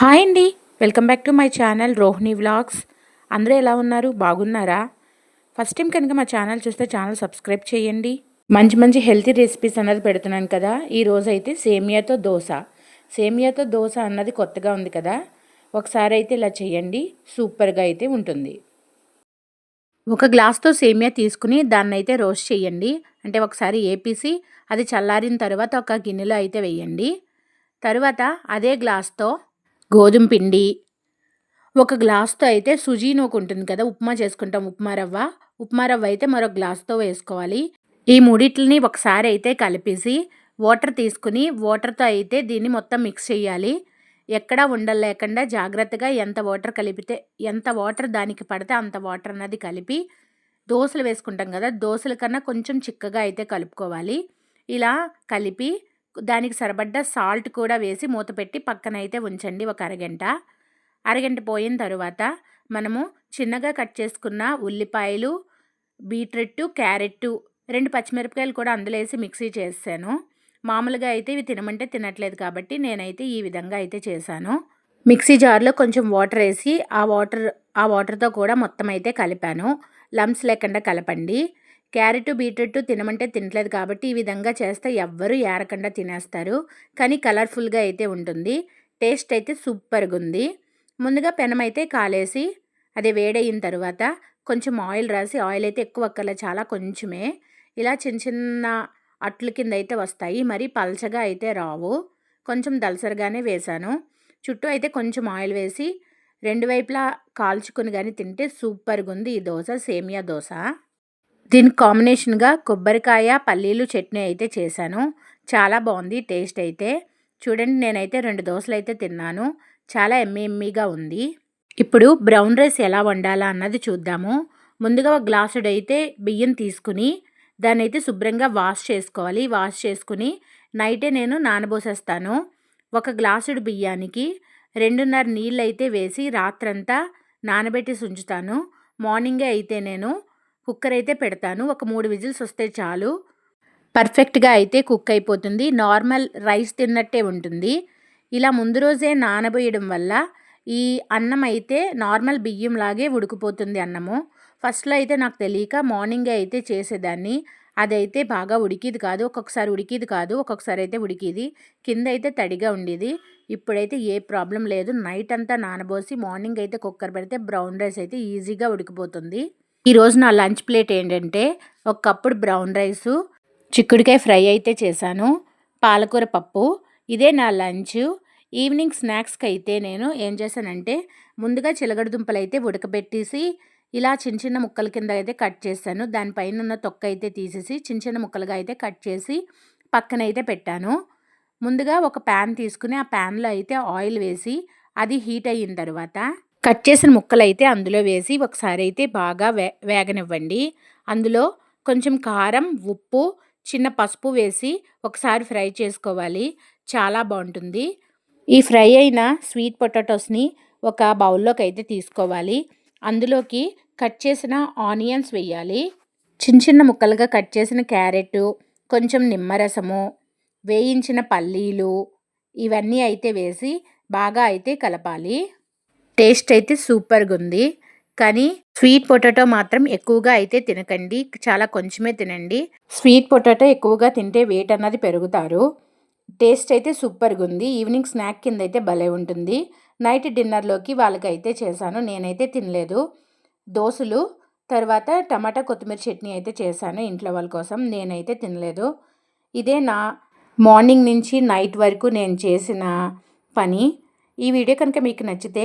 Hi అండి. Welcome back to my channel Rohini vlogs. అందరూ ఎలా ఉన్నారు? బాగున్నారా? ఫస్ట్ టైం కనుక మా ఛానల్ చూస్తే ఛానల్ సబ్స్క్రైబ్ చేయండి. మంచి మంచి హెల్తీ రెసిపీస్ అన్నది పెడుతున్నాను కదా. ఈరోజు అయితే సేమియాతో దోశ. సేమియాతో దోశ అన్నది కొత్తగా ఉంది కదా. ఒకసారి అయితే ఇలా చేయండి. సూపర్గా అయితే ఉంటుంది. ఒక గ్లాస్తో సేమియా తీసుకుని దాన్ని అయితే రోస్ట్ చేయండి. అంటే ఒకసారి ఏపీసి అది చల్లారిన తర్వాత ఒక గిన్నెలో అయితే వేయండి. తర్వాత అదే గ్లాస్తో గోధుమ పిండి. ఒక గ్లాస్తో అయితే సుజీ నూకు ఉంటుంది కదా ఉప్మా చేసుకుంటాం. ఉప్మా రవ్వ. ఉప్మా రవ్వ అయితే మరో గ్లాస్తో వేసుకోవాలి. ఈ మూడిట్లని ఒకసారి అయితే కలిపేసి వాటర్ తీసుకుని వాటర్తో అయితే దీన్ని మొత్తం మిక్స్ చేయాలి. ఎక్కడా ఉండలేకుండా జాగ్రత్తగా ఎంత వాటర్ కలిపితే ఎంత వాటర్ దానికి పడితే అంత వాటర్ అన్నది కలిపి దోశలు వేసుకుంటాం కదా దోశల కన్నా కొంచెం చిక్కగా అయితే కలుపుకోవాలి. ఇలా కలిపి దానికి సరిపడ్డ సాల్ట్ కూడా వేసి మూత పెట్టి పక్కన అయితే ఉంచండి ఒక అరగంట. అరగంట పోయిన తర్వాత మనము చిన్నగా కట్ చేసుకున్న ఉల్లిపాయలు బీట్రూట్ క్యారెట్ రెండు పచ్చిమిరపకాయలు కూడా అందులో వేసి మిక్సీ చేసాను మామూలుగా అయితే ఇవి తినమంటే తినట్లేదు కాబట్టి నేనైతే ఈ విధంగా అయితే చేశాను. మిక్సీ జార్లో కొంచెం వాటర్ వేసి ఆ వాటర్ ఆ వాటర్తో కూడా మొత్తం అయితే కలిపాను. లమ్స్ లేకుండా కలపండి. క్యారెట్ బీట్రూట్ తినమంటే తినట్లేదు కాబట్టి ఈ విధంగా చేస్తే ఎవ్వరూ ఏరకుండా తినేస్తారు. కానీ కలర్ఫుల్గా అయితే ఉంటుంది. టేస్ట్ అయితే సూపర్గా ఉంది ముందుగా పెనం అయితే కాలేసి అది వేడయిన తర్వాత కొంచెం ఆయిల్ రాసి ఆయిల్ అయితే ఎక్కువ అక్కర్లే చాలా కొంచెమే. ఇలా చిన్న చిన్న అట్ల కింద అయితే వస్తాయి. మరి పల్చగా అయితే రావు. కొంచెం దలసరిగానే వేశాను. చుట్టూ అయితే కొంచెం ఆయిల్ వేసి రెండు వైపులా కాల్చుకుని కానీ తింటే సూపర్గా ఉంది ఈ దోశ సేమియా దోశ. దీనికి కాంబినేషన్గా కొబ్బరికాయ పల్లీలు చట్నీ అయితే చేశాను. చాలా బాగుంది టేస్ట్ అయితే. చూడండి నేనైతే రెండు దోశలు అయితే తిన్నాను. చాలా ఎమ్మి ఎమ్మిగా ఉంది. ఇప్పుడు బ్రౌన్ రైస్ ఎలా వండాలా అన్నది చూద్దాము. ముందుగా ఒక గ్లాసుడు అయితే బియ్యం తీసుకుని దాన్ని అయితే శుభ్రంగా వాష్ చేసుకోవాలి. వాష్ చేసుకుని నైటే నేను నానబోసేస్తాను. ఒక గ్లాసుడు బియ్యానికి రెండున్నర నీళ్ళు అయితే వేసి రాత్రంతా నానబెట్టి ఉంచుతాను. మార్నింగే అయితే నేను కుక్కర్ అయితే పెడతాను. ఒక మూడు విజిల్స్ వస్తే చాలు. పర్ఫెక్ట్గా అయితే కుక్ అయిపోతుంది. నార్మల్ రైస్ తిన్నట్టే ఉంటుంది. ఇలా ముందు రోజే నానబోయడం వల్ల ఈ అన్నం అయితే నార్మల్ బియ్యం లాగే ఉడికిపోతుంది అన్నము. ఫస్ట్లో అయితే నాకు తెలియక మార్నింగే అయితే చేసేదాన్ని. అదైతే బాగా ఉడికిది కాదు. ఒక్కొక్కసారి ఉడికిది కాదు. ఒక్కొక్కసారి అయితే ఉడికిది. కింద అయితే తడిగా ఉండేది. ఇప్పుడైతే ఏ ప్రాబ్లం లేదు. నైట్ అంతా నానబోసి మార్నింగ్ అయితే కుక్కర్ పెడితే బ్రౌన్ రైస్ అయితే ఈజీగా ఉడికిపోతుంది. ఈరోజు నా లంచ్ ప్లేట్ ఏంటంటే ఒక కప్పుడు బ్రౌన్ రైసు చిక్కుడికాయ ఫ్రై అయితే చేశాను పాలకూర పప్పు ఇదే నా లంచ్. ఈవినింగ్ స్నాక్స్కి అయితే నేను ఏం చేశానంటే ముందుగా చిలగడ దుంపలు అయితే ఉడకబెట్టేసి ఇలా చిన్న చిన్న ముక్కల కింద అయితే కట్ చేశాను. దానిపైన ఉన్న తొక్క అయితే తీసేసి చిన్న చిన్న ముక్కలుగా అయితే కట్ చేసి పక్కన అయితే పెట్టాను. ముందుగా ఒక ప్యాన్ తీసుకుని ఆ ప్యాన్లో అయితే ఆయిల్ వేసి అది హీట్ అయిన తర్వాత కట్ చేసిన ముక్కలు అయితే అందులో వేసి ఒకసారి అయితే బాగా వే వేగనివ్వండి. అందులో కొంచెం కారం ఉప్పు చిన్న పసుపు వేసి ఒకసారి ఫ్రై చేసుకోవాలి. చాలా బాగుంటుంది. ఈ ఫ్రై అయిన స్వీట్ పొటాటోస్ని ఒక బౌల్లోకి అయితే తీసుకోవాలి. అందులోకి కట్ చేసిన ఆనియన్స్ వేయాలి. చిన్న చిన్న ముక్కలుగా కట్ చేసిన క్యారెట్ కొంచెం నిమ్మరసము వేయించిన పల్లీలు ఇవన్నీ అయితే వేసి బాగా అయితే కలపాలి. టేస్ట్ అయితే సూపర్గా ఉంది కానీ స్వీట్ పొటాటో మాత్రం ఎక్కువగా అయితే తినకండి. చాలా కొంచెమే తినండి. స్వీట్ పొటాటో ఎక్కువగా తింటే వెయిట్ అన్నది పెరుగుతారు. టేస్ట్ అయితే సూపర్గా ఉంది ఈవినింగ్ స్నాక్ కింద అయితే భలే ఉంటుంది. నైట్ డిన్నర్లోకి వాళ్ళకైతే చేశాను. నేనైతే తినలేదు. దోశలు తర్వాత టమాటా కొత్తిమీర చట్నీ అయితే చేశాను ఇంట్లో వాళ్ళ కోసం. నేనైతే తినలేదు. ఇదే నా మార్నింగ్ నుంచి నైట్ వరకు నేను చేసిన పని. ఈ వీడియో కనుక మీకు నచ్చితే